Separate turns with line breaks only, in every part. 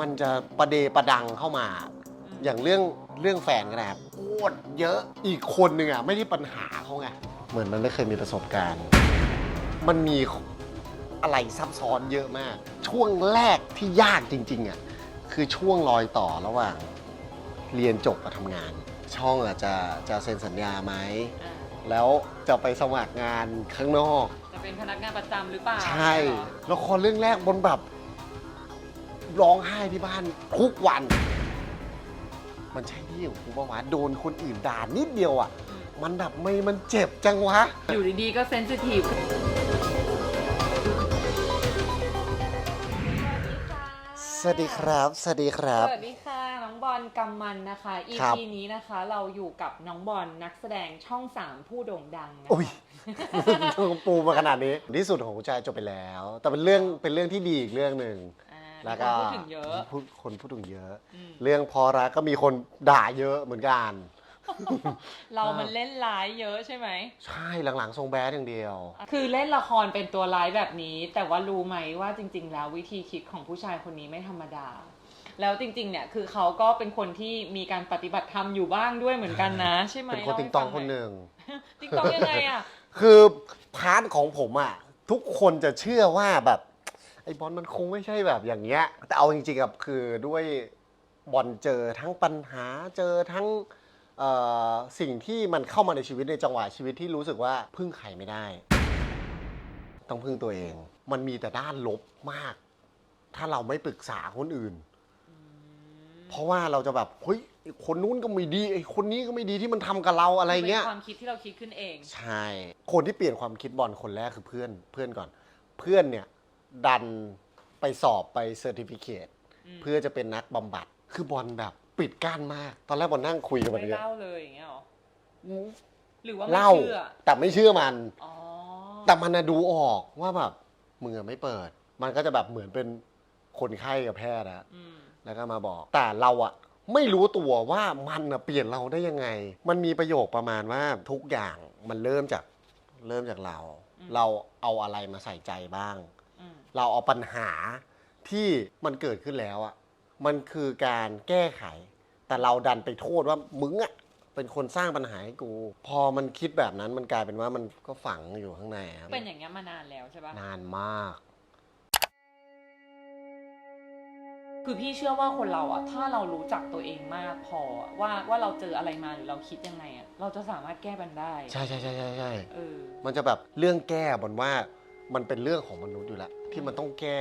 มันจะประเดประดังเข้ามา อย่างเรื่องเรื่องแฟนก็ได้ครับโคตรเยอะอีกคนหนึ่งอะไม่ได้ปัญหาเขาไงเหมือนมันไม่เคยมีประสบการณ์ มันมีอะไรซับซ้อนเยอะมาก ช่วงแรกที่ยากจริง ๆอะคือช่วงรอยต่อระหว่างเรียนจบกับทำงาน ช่องอะจะจะเซ็นสัญญาไหม
อ่า
แล้วจะไปสมัครงานข้างนอก
จะเป็นพนักงานประจำหรือเปล่า
ใช่
เหรอ
ละครเรื่องแรกบนแบบ ร้องไห้ที่บ้านทุกวัน มันใช่ที่ของกูปะวะโดนคนอื่นด่านิดเดียวอะ
อืม
มันแบบไม่มันเจ็บจังวะ
อยู่ดีๆก็เซนซิทีฟ
สวัสดีครับ สวัสดีครับ
สวัสดีค่ะ น้องบอลกำมันนะคะ
ครับ
EP นี้นะคะ เราอยู่กับน้องบอลนักแสดงช่อง3ผู้โด่งดังนะคะ
โอ้ยปูมาขนาดนี้ที่สุดของหัวใจจบไปแล้ว แต่เป็นเรื่องเป็นเรื่องที่ดีอีกเรื่องหนึ่ง
อ่า
แล้วก็
มีคนพูดถึงเยอะ
พูดคนพูดถึงเยอะ
อืม
เรื่องพอรักก็มีคนด่าเยอะเหมือนกัน
เรามันเล่นร้ายเยอะใช่ไหม
ใช่หลังๆทรงแบดอย่างเดียว
คือเล่นละครเป็นตัวร้ายแบบนี้ แต่ว่ารู้ไหมว่าจริง ๆ แล้ววิธีคิดของผู้ชายคนนี้ไม่ธรรมดา แล้วจริง ๆ เนี่ยคือเขาก็เป็นคนที่มีการปฏิบัติธรรมอยู่บ้างด้วยเหมือนกันนะ ใช่ไหม
เป็นคนติงตองคนหนึ่ง
ติงตองยังไงอะ
คือพาร์ทของผมอะทุกคนจะเชื่อว่าแบบ ไอ้บอลมันคงไม่ใช่แบบอย่างเงี้ย แต่เอาจริงๆกับคือด้วยบอลเจอทั้งปัญหาเจอทั้งเอ่อสิ่งที่มันเข้ามาในชีวิตในจังหวะชีวิตที่รู้สึกว่าพึ่งใครไม่ได้ ต้องพึ่งตัวเอง มันมีแต่ด้านลบมาก ถ้าเราไม่ปรึกษาคนอื่น เพราะว่าเราจะแบบเฮ้ยไอ้คนนู้นก็ไม่ดีไอ้คนนี้ก็ไม่ดีที่มันทำกับเราอะไรเงี้ย
เป็นความคิดที่เราคิดขึ้นเอง
ใช่ คนที่เปลี่ยนความคิดบอลคนแรกคือเพื่อน เพื่อนก่อน เพื่อนเนี่ย ดันไปสอบไปเซอร์ติฟิเคต
อืม
เพื่อจะเป็นนักบำบัด คือบอลแบบปิดกั้นมาก ตอนแรกบอลนั่งคุยกับมัน
ไม่
เนี่ย
เล่าเลยอย่างเงี้ยหรอ หรือว่าไม่
เล่า
เชื่อ
แต่ไม่เชื่อมัน
อ๋อ
แต่มันนะดูออกว่าแบบมือะไม่เปิด มันก็จะแบบเหมือนเป็นคนไข้กับแพทย์อะ
อืม
แล้วก็มาบอก แต่เราอะไม่รู้ตัวว่ามันอะเปลี่ยนเราได้ยังไง มันมีประโยคประมาณว่าทุกอย่างมันเริ่มจากเริ่มจากเรา เราเอาอะไรมาใส่ใจบ้าง
อืม
เราเอาปัญหาที่มันเกิดขึ้นแล้วอะมันคือการแก้ไข แต่เราดันไปโทษว่ามึงอะเป็นคนสร้างปัญหาให้กู พอมันคิดแบบนั้นมันกลายเป็นว่ามันก็ฝังอยู่ข้างในครับ
เป็นอย่างเงี้ยมานานแล้วใช่ปะ
นานมาก
คือพี่เชื่อว่าคนเราอะถ้าเรารู้จักตัวเองมากพออะว่าว่าเราเจออะไรมาหรือเราคิดยังไงอะเราจะสามารถแก้มันได้
ใช่ใช่ใช่ใช่ใช่
เออ
มันจะแบบเรื่องแก้บนว่ามันเป็นเรื่องของมนุษย์อยู่แล้ว ที่มันต้องแก้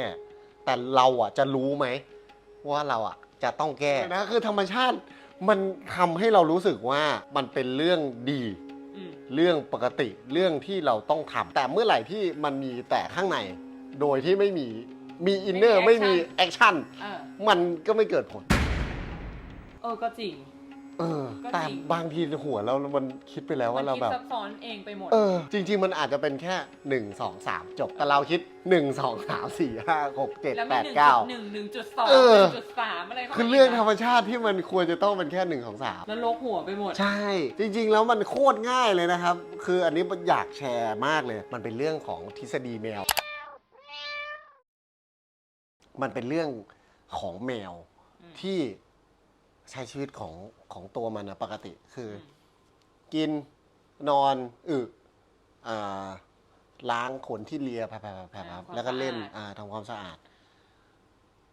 แต่เราอะจะรู้ไหม ว่าเราอะจะต้องแก้นะคือธรรมชาติมันทำให้เรารู้สึกว่ามันเป็นเรื่องดี
อืม
เรื่องปกติเรื่องที่เราต้องทำแต่เมื่อไหร่ที่มันมีแต่ข้างใน โดยที่ไม่มีมีอินเนอร์
ไม่
ไม่
มี
มี
action
แอคชั่น
อ่า
มันก็ไม่เกิดผล
เออก็จริง
เออ
ก็
แต่
จริง
บางทีหัวเรา มันคิดไปแล้ว
มั
ว่าเรา
คิด
แบบ
ซับซ้อนเองไปหมด
เออ จริง ๆ มันอาจจะเป็นแค่ 1 2 3 จบ แต่เราคิด 1 2 3 4 5 6
แล้ว
7
มี
8
หนึ่ง
9
จุดหนึ่งหนึ่งจุดสอง
เออ
หนึ่งจุดสามอะไรเข้า
คือ
มา
เรื่อง
กนะ
ธรรมชาติที่มันควรจะต้องเป็นแค่ 1 2 3
แล้วโลกหัวไปหมด
ใช่ จริง ๆ แล้วมันโคตรง่ายเลยนะครับ คืออันนี้อยากแชร์มากเลย มันเป็นเรื่องของทฤษฎีแมว มันเป็นเรื่องของแมว
อืม
ที่ ใช้ชีวิตของของตัวมันนะปกติคืออ
ม
กินนอนอึอ่าล้างขนที่เลียแผลๆๆๆแล้วก็เล่นอ่าทำความสะอาด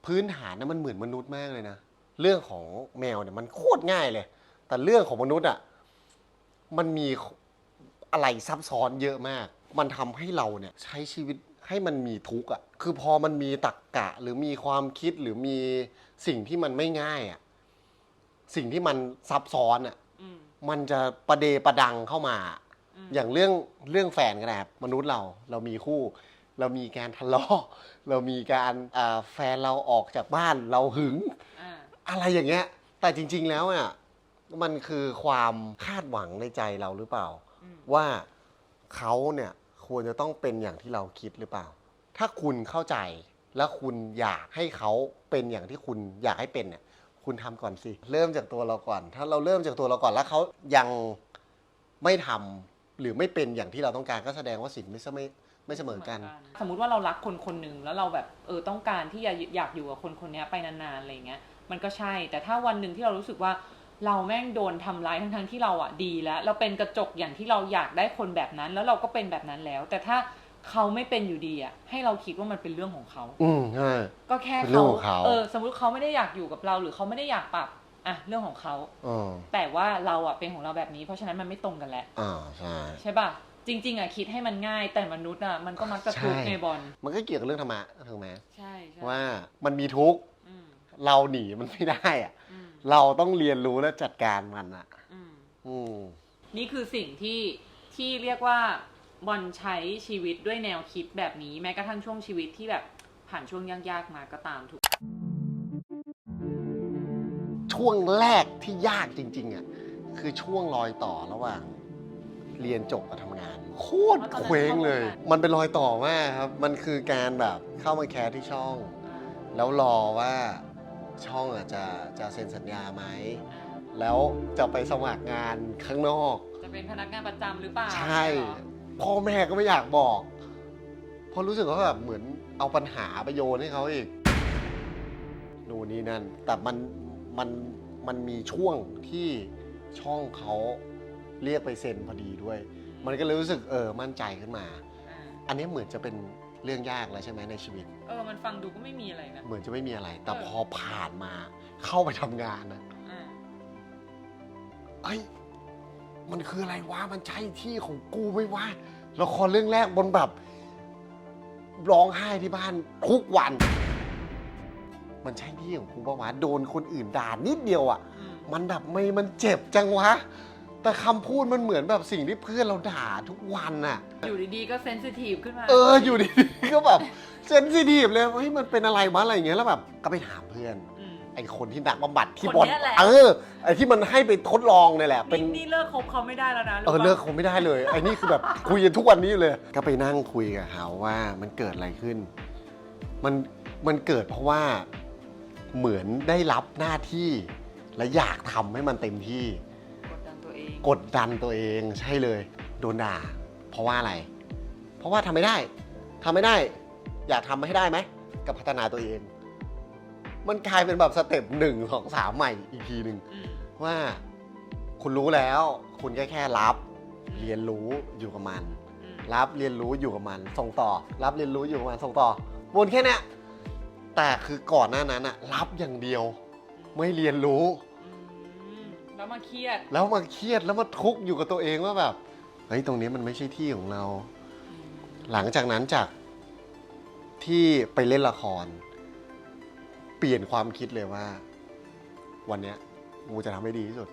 พื้นฐานนะมันเหมือนมนุษย์มากเลยนะ เรื่องของแมวเนี่ยมันโคตรง่ายเลย แต่เรื่องของมนุษย์อะมันมีอะไรซับซ้อนเยอะมาก มันทำให้เราเนี่ยใช้ชีวิตให้มันมีทุกข์อะ คือพอมันมีตรรกกะหรือมีความคิดหรือมีสิ่งที่มันไม่ง่ายอะ สิ่งที่มันซับซ้อนอะ
อืม
มันจะประเดประดังเข้ามา
อืม
อย่างเรื่องเรื่องแฟนก็ได้ครับมนุษย์เราเรามีคู่ เรามีการทะเลาะเรามีการอ่าแฟนเราออกจากบ้านเราหึง
อ่า
อะไรอย่างเงี้ย แต่จริง ๆ แล้วอะมันคือความคาดหวังในใจเราหรือเปล่า
อืม
ว่าเขาเนี่ยควรจะต้องเป็นอย่างที่เราคิดหรือเปล่า ถ้าคุณเข้าใจและคุณอยากให้เขาเป็นอย่างที่คุณอยากให้เป็นเนี่ย คุณทำก่อนสิ เริ่มจากตัวเราก่อน ถ้าเราเริ่มจากตัวเราก่อนแล้วเขายังไม่ทำหรือไม่เป็นอย่างที่เราต้องการก็แสดงว่าสิ่งไม่ไม่ไม่เสมอกัน
สมมุติว่าเรารักคนคนหนึ่งแล้วเราแบบเออต้องการที่จะอยากอยู่กับคนคนนี้ไปนานๆอะไรเงี้ย มันก็ใช่ แต่ถ้าวันหนึ่งที่เรารู้สึกว่าเราแม่งโดนทำร้ายทั้งๆที่เราอะดีแล้ว เราเป็นกระจกอย่างที่เราอยากได้คนแบบนั้น แล้วเราก็เป็นแบบนั้นแล้ว แต่ถ้า เขาไม่เป็นอยู่ดีอะให้เราคิดว่ามันเป็นเรื่องของเขา
อืมใช่
ก็แค่
เป็นเรื่องของเขา
เออ สมมุติเขาไม่ได้อยากอยู่กับเรา หรือเขาไม่ได้อยากปรับอะเรื่องของเขา
อ๋อ
แต่ว่าเราอะเป็นของเราแบบนี้ เพราะฉะนั้นมันไม่ตรงกันแล้ว
อ่าใช่
ใช่ป่ะ จริง ๆอะคิดให้มันง่าย แต่มนุษย์อะมันก็มักจะทุกข์
ใช่
ไงบอล
มันก็เกี่ยวกับเรื่องธรรมะถูกไหม
ใช่ใช่
ว่ามันมีทุกข์
อืม
เราหนีมันไม่ได้อะ
อืม
เราต้องเรียนรู้และจัดการมันอะ
อืม
อืม
นี่คือสิ่งที่ที่เรียกว่า บอลใช้ชีวิตด้วยแนวคิดแบบนี้ แม้กระทั่งช่วงชีวิตที่แบบผ่านช่วงยากๆมาก็ตามถูก
ช่วงแรกที่ยากจริงๆอะคือช่วงรอยต่อระหว่าง เรียนจบกับทำงาน โคตรเคว้งเลย มันเป็นรอยต่อมากครับ มันคือการแบบเข้ามาแคสที่ช่อง แล้วรอว่าช่องอะจะจะเซ็นสัญญาไหม แล้วจะไปสมัครงานข้างนอก
จะเป็นพนักงานประจำหรือเปล่า
ใช่
เหรอ
พ่อแม่ก็ไม่อยากบอก เพราะรู้สึกว่าแบบเหมือนเอาปัญหาไปโยนให้เขาอีก นู่นนี่นั่น แต่มันมันมันมีช่วงที่ช่องเขาเรียกไปเซ็นพอดีด้วย มันก็เลยรู้สึกเออมั่นใจขึ้นมา
อ่า
อันนี้เหมือนจะเป็นเรื่องยากแล้วใช่ไหมในชีวิต
เออ มันฟังดูก็ไม่มีอะไรนะ
เหมือนจะไม่มีอะไร แต่
เออ
พอผ่านมาเข้าไปทำงานนะ
อ่า
เอ้ย มันคืออะไรวะ มันใช่ที่ของกูไหม่วะ ละครเรื่องแรกบนแบบร้องไห้ที่บ้านทุกวัน มันใช่ที่ของกูปะวะโดนคนอื่นด่านิดเดียวอะ่ะ
อืม
มันแบบไม่มันเจ็บจังวะ แต่คำพูดมันเหมือนแบบสิ่งที่เพื่อนเราด่าทุกวันน่ะ
อยู่ดีๆ ก็เซนซิทีฟขึ้นมา
เอออยู่ดีๆก็แบบเซนซิทีฟเลยเฮ้ยมันเป็นอะไรวะอะไรอย่างเงี้ยแล้วแบบก็ไปถามเพื่อน
ม
ไอ้คนที่นักบำบัดที่
คน
บอล
เนี้ยแหละ
เออไอ้ที่มันให้ไปทดลองเนี่ยแหละเป็น
นี่นี่เลิกคบเขาไม่ได้แล้วนะ
เออ
รู้ปะ
เลิกคงไม่ได้เลยไอ้นี่คือแบบ คุยกันทุกวันนี้เลย ก็ไปนั่งคุยกับเขาว่ามันเกิดอะไรขึ้น มันมันเกิดเพราะว่าเหมือนได้รับหน้าที่ และอยากทำให้มันเต็มที่
กดดันตัวเอง
กดดันตัวเองใช่เลย โดนด่า เพราะว่าอะไร เพราะว่าทำไม่ได้ทำไม่ได้ อยากทำให้ได้ไหมก็พัฒนาตัวเอง มันกลายเป็นแบบสเต็ปหนึ่งสองสามใหม่อีกทีหนึ่ง
อืม
ว่าคุณรู้แล้ว คุณก็แค่รับ เรียนรู้อยู่กับมัน
อืม
รับเรียนรู้อยู่กับมัน ส่งต่อ รับเรียนรู้อยู่กับมันส่งต่อวนแค่เนี้ยแต่คือก่อนหน้านั้นอะรับอย่างเดียว ไม่เรียนรู้
อืมแล้วมาเครียด
แล้วมาเครียดแล้วมาทุกข์อยู่กับตัวเองว่าแบบเฮ้ยตรงนี้มันไม่ใช่ที่ของเรา
อืม
หลังจากนั้นจากที่ไปเล่นละคร เปลี่ยนความคิดเลยว่า วันเนี้ยกูจะทำให้ดีที่สุด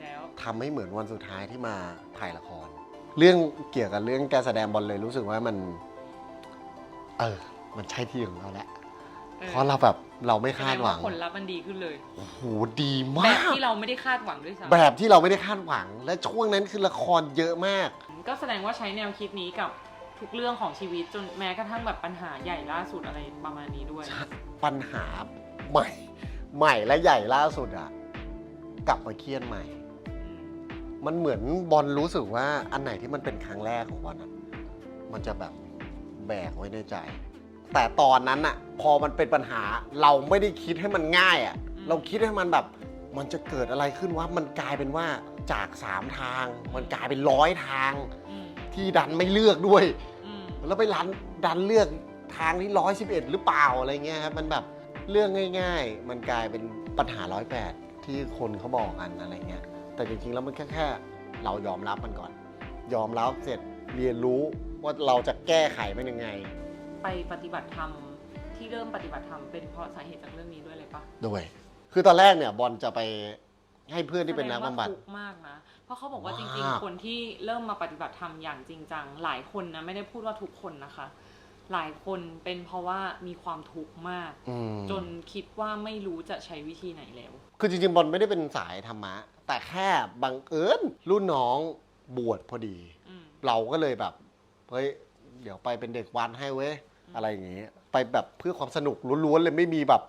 แล้ว
ทำให้เหมือนวันสุดท้ายที่มาถ่ายละคร เรื่องเกี่ยวกับเรื่องการแสดงบอลเลยรู้สึกว่ามัน เออ มันใช่ที่ของเราแหละ
ออ
เพราะเราแบบเราไม่คาดหวัง
แสผลลัพธ์มันดีขึ้นเลย
โอ้โหดี
แบ
มา
บ
ก
ที่เราไม่ได้คาดหวังด้วยซ้ำ
แบบที่เราไม่ได้คาดหวัง และช่วงนั้นคือละครเยอะมาก
ก็แสดงว่าใช้แนวคิดนี้กับทุกเรื่องของชีวิตจนแม้กระทั่งแบบปัญหาใหญ่ล่าสุดอะไรประมาณนี้ด้วย
ปัญหา ใหม่ใหม่และใหญ่ล่าสุดอะกลับมาเครียดใหม่
อืม
มันเหมือนบอลรู้สึกว่าอันไหนที่มันเป็นครั้งแรกของบอลอะมันจะแบบแบกไว้ในใจ แต่ตอนนั้นอะพอมันเป็นปัญหาเราไม่ได้คิดให้มันง่ายอะเราคิดให้มันแบบมันจะเกิดอะไรขึ้นว่ามันกลายเป็นว่าจากสามทาง มันกลายเป็นร้อยทาง
อืม
ที่ดันไม่เลือกด้วย
อืม
แล้วไปรันดันเลือกทางที่ร้อยสิบเอ็ดหรือเปล่าอะไรเงี้ยครับมันแบบ เรื่องง่าย ๆ มันกลายเป็นปัญหาร้อยแปดที่คนเขาบอกกันอะไรเงี้ย แต่จริงๆแล้วมันแค่แค่เรายอมรับมันก่อน ยอมรับเสร็จเรียนรู้ว่าเราจะแก้ไขมันยังไง
ไปปฏิบัติธรรมที่เริ่มปฏิบัติธรรมเป็นเพราะสาเหตุจากเรื่องนี้ด้วยเลยปะ
ด้วย คือตอนแรกเนี่ยบอลจะไปให้เพื่อนที่เป็นนักบำบัด
แสดงว่าทุกข์มากนะ เพราะเขาบอกว่าจริง
มาก
ๆ คนที่เริ่มมาปฏิบัติธรรมอย่างจริงจังหลายคนนะไม่ได้พูดว่าทุกคนนะคะ หลายคนเป็นเพราะว่ามีความทุกข์มาก
อืม
จนคิดว่าไม่รู้จะใช้วิธีไหนแล้ว
คือจริงๆบอลไม่ได้เป็นสายธรรมะ แต่แค่บังเอิญรุ่นน้องบวชพอดี
อืม
เราก็เลยแบบ เฮ้ย เดี๋ยวไปเป็นเด็กวันให้เว้ย อะไรอย่างงี้ ไปแบบเพื่อความสนุกล้วนๆเลยไม่มีแบบ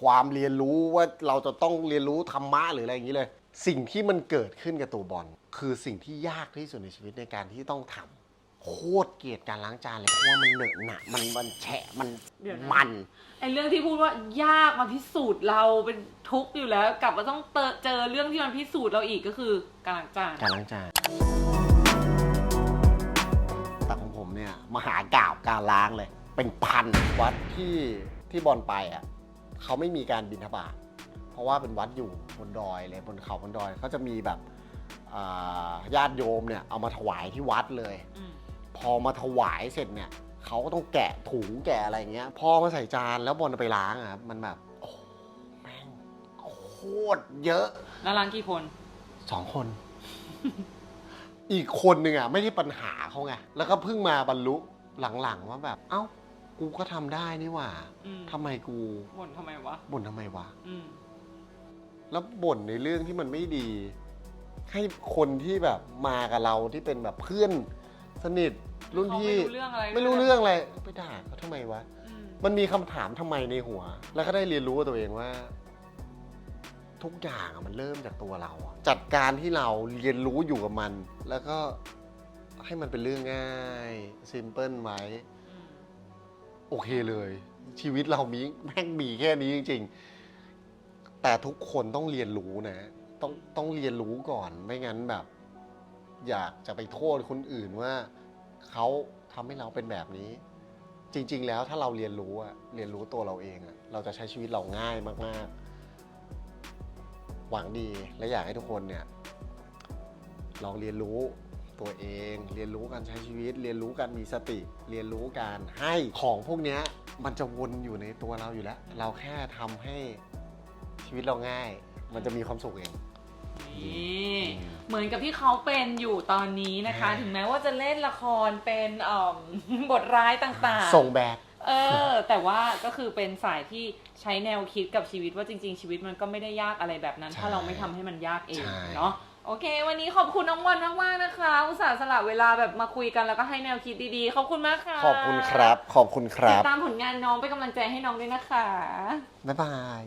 ความเรียนรู้ว่าเราจะต้องเรียนรู้ธรรมะหรืออะไรอย่างนี้เลย สิ่งที่มันเกิดขึ้นกับตัวบอลคือสิ่งที่ยากที่สุดในชีวิตในการที่ต้องท โคตรเกลียดการล้างจานเลยเพราะว่ามันเหนอะหนะมันมันแฉะมัน
เดี๋ยวนะ
มัน
ไอ้เรื่องที่พูดว่ายากมาพิสูจน์เราเป็นทุกข์อยู่แล้ว กลับมาต้องเจอเจอเรื่องที่มันพิสูจน์เราอีกก็คือการล้างจาน
การล้างจานแต่ของผมเนี่ยมหากราบการล้างเลย เป็นพันวัดที่ที่บอลไปอะเขาไม่มีการบินทบาทเพราะว่าเป็นวัดอยู่บนดอยเลยบนเขาบนดอยเขาจะมีแบบอ่าญาติโยมเนี่ยเอามาถวายที่วัดเลย
อืม
พอมาถวายเสร็จเนี่ยเขาก็ต้องแกะถุงแกะอะไรเงี้ย พอมาใส่จานแล้วบอลเอาไปล้างอะครับมันแบบโอ้โหแม่งโคตรเยอะ
แล้วล้างกี่คน
สองคน อีกคนหนึ่งอะไม่ใช่ปัญหาเขาไงแล้วก็เพิ่งมาบรรลุหลังๆว่าแบบ เอ้ากูก็ทำได้นี่หว่า
อืม
ทำไมกู
บ่นทำไมวะ
บ่นทำไมวะ
อืม
แล้วบ่นในเรื่องที่มันไม่ดี ให้คนที่แบบมากับเราที่เป็นแบบเพื่อน สนิทรุ่นพี่
เขาไม่รู้เรื่องอะไร
ไม่รู้เรื่องอะไรไปด่าเขาทำไมวะ
อืม
มันมีคำถามทำไมในหัว แล้วก็ได้เรียนรู้กับตัวเองว่า ทุกอย่างอะมันเริ่มจากตัวเราอะจัดการที่เราเรียนรู้อยู่กับมัน แล้วก็ให้มันเป็นเรื่องง่ายซิมเพิลไว้
อืม
โอเคเลย ชีวิตเรามีแม่งมีแค่นี้จริง ๆ แต่ทุกคนต้องเรียนรู้นะ ต้องต้องเรียนรู้ก่อนไม่งั้นแบบ อยากจะไปโทษคนอื่นว่าเขาทำให้เราเป็นแบบนี้ จริง ๆ แล้วถ้าเราเรียนรู้อะเรียนรู้ตัวเราเองอะเราจะใช้ชีวิตเราง่ายมาก ๆ หวังดีและอยากให้ทุกคนเนี่ยลองเรียนรู้ตัวเอง เรียนรู้การใช้ชีวิต เรียนรู้การมีสติ เรียนรู้การให้ของพวกเนี้ยมันจะวนอยู่ในตัวเราอยู่แล้ว เราแค่ทำให้ชีวิตเราง่าย มันจะมีความสุขเอง
นี่เหมือนกับที่เขาเป็นอยู่ตอนนี้นะคะ
อ่า
ถึงแม้ว่าจะเล่นละครเป็นเอ่อบทร้ายต่างๆ
ส่งแบก
เออ แต่ว่าก็คือเป็นสายที่ใช้แนวคิดกับชีวิตว่าจริง ๆ ชีวิตมันก็ไม่ได้ยากอะไรแบบนั้น
ใช่
ถ้าเราไม่ทำให้มันยากเอง
ใช่
เนาะโอเค วันนี้ขอบคุณน้องวันมากๆนะคะอุตส่าห์สละเวลาแบบมาคุยกันแล้วก็ให้แนวคิดดีๆขอบคุณมากค่ะ
ขอบคุณครับ ขอบคุณค
ติ
รั
ด
บ
ตามผลงานน้องเป็นกำลังใจให้น้องด้วยนะคะ
บ๊ายบาย